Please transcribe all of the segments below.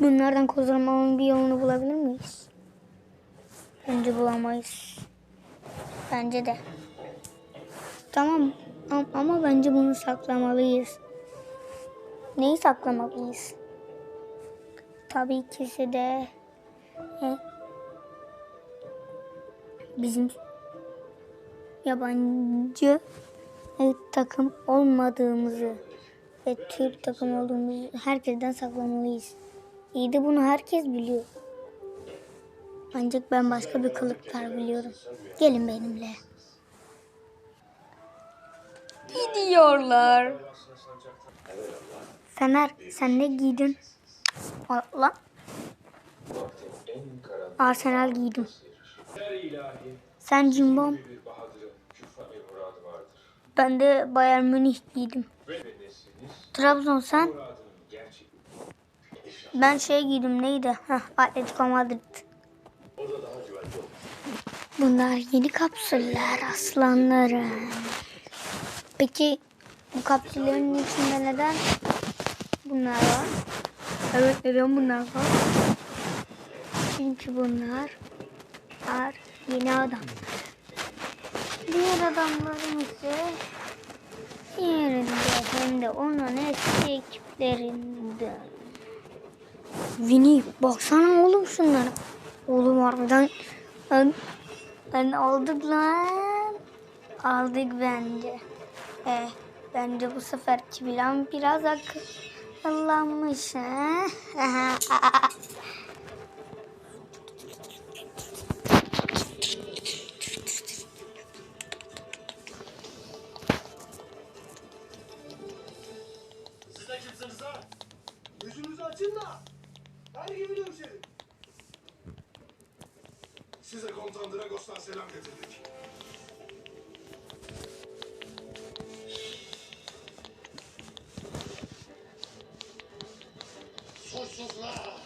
Bunlardan kurtulmanın bir yolunu bulabilir miyiz? Bence bulamayız. Bence de. Tamam am- ama bence bunu saklamalıyız. Neyi saklamalıyız? Tabii ki de bizim yabancı takım olmadığımızı ve Türk takım olduğumuzu herkesten saklamalıyız. İyi de bunu herkes biliyor. Ancak ben başka bir kılıklar biliyorum. Gelin benimle. Gidiyorlar. Fener sen ne giydin? Allah. Arsenal giydim. Sen cimbom. Ben de Bayern Münih giydim. Trabzon sen? Ben şey giydim neydi? Heh, Atletico Madrid. Bunlar yeni kapsüller aslanlarım. Peki bu kapsüllerin içinde neden bunlar var? Evet neden bunlar var? Çünkü bunlar var yeni adamlar. Diğer adamların ise yerinde hem de onun eski ekiplerinde. Vini baksana oğlum şunlara. Oğlum harbiden ben, ben aldık lan. Aldık bence. Eh, bence bu seferki plan biraz akıllanmış. açın da. Her gibi dövüşelim. Size komutan Dragos'tan selam getirdik. Suçsuzlar.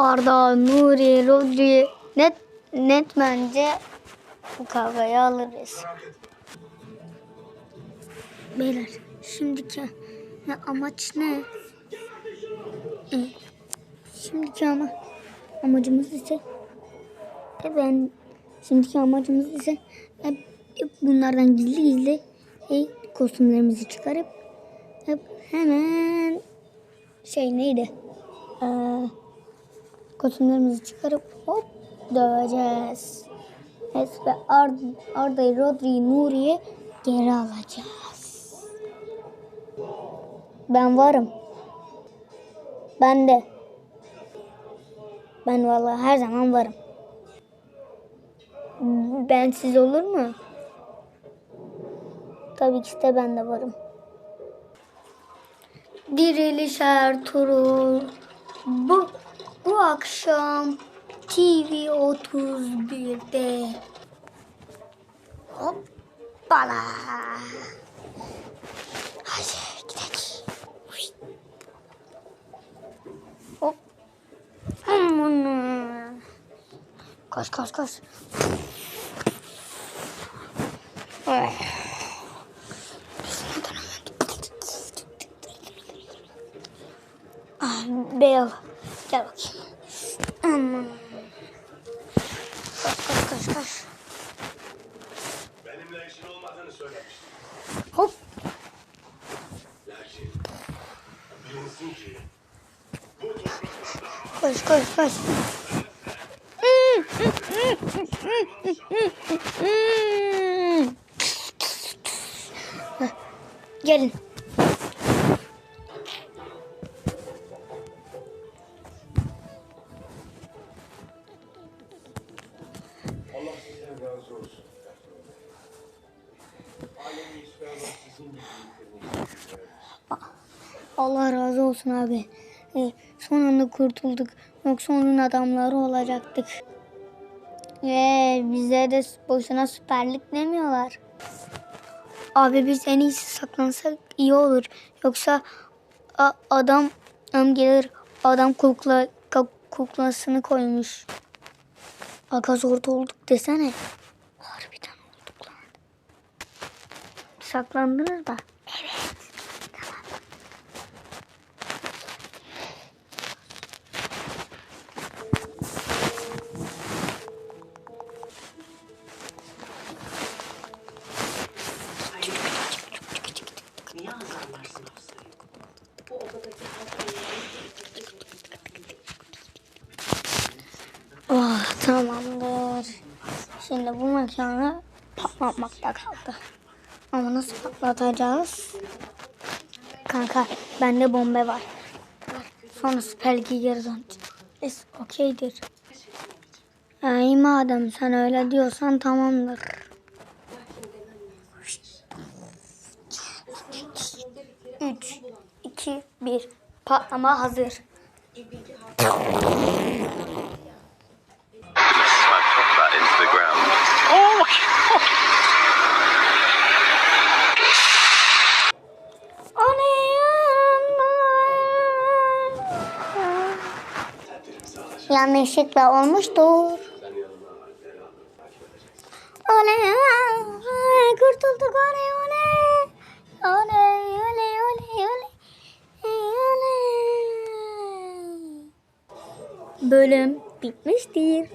Arda, Nuri, Rodri net net bence bu kavgayı alırız. Beyler şimdiki ne amaç ne? E, şimdiki ama amacımız ise e ben şimdiki amacımız ise hep, hep bunlardan gizli gizli e, kostümlerimizi çıkarıp hep hemen şey neydi? Eee kostümlerimizi çıkarıp hop döveceğiz. Evet ve Ar Arda'yı, Rodri'yi, Nuri'yi geri alacağız. Ben varım. Ben de. Ben vallahi her zaman varım. Ben siz olur mu? Tabii ki de ben de varım. Diriliş Ertuğrul. Bu bu akşam TV 31'de. Hoppala. Hadi gidelim. Hop. Aman. Koş koş koş. Ay. Ah, Beyaz. Gel bakayım. Aman. Koş koş koş koş. Benimle işin olmadığını söylemiştim. Hop. Lakin bilinsin ki bu topraklarda Koş koş koş. Gelin. Allah razı olsun abi. Ee, son anda kurtulduk. Yoksa onun adamları olacaktık. Ve bize de boşuna süperlik demiyorlar. Abi biz en iyisi saklansak iyi olur. Yoksa a- adam adam gelir adam kukla kuklasını koymuş. Aga zorda olduk desene. Harbiden olduk lan. Saklandınız da. Tamamdır. Şimdi bu mekanı patlatmakta kaldı. Ama nasıl patlatacağız? Kanka bende bombe var. Sonra süper lige geri döneceğiz. It's okeydir. Ay madem sen öyle diyorsan tamamdır. Üç, iki, bir. Patlama hazır. Yanlışlıkla olmuştur. Oley, oley, kurtulduk oley oley. Oley oley oley oley. Bölüm bitmiştir.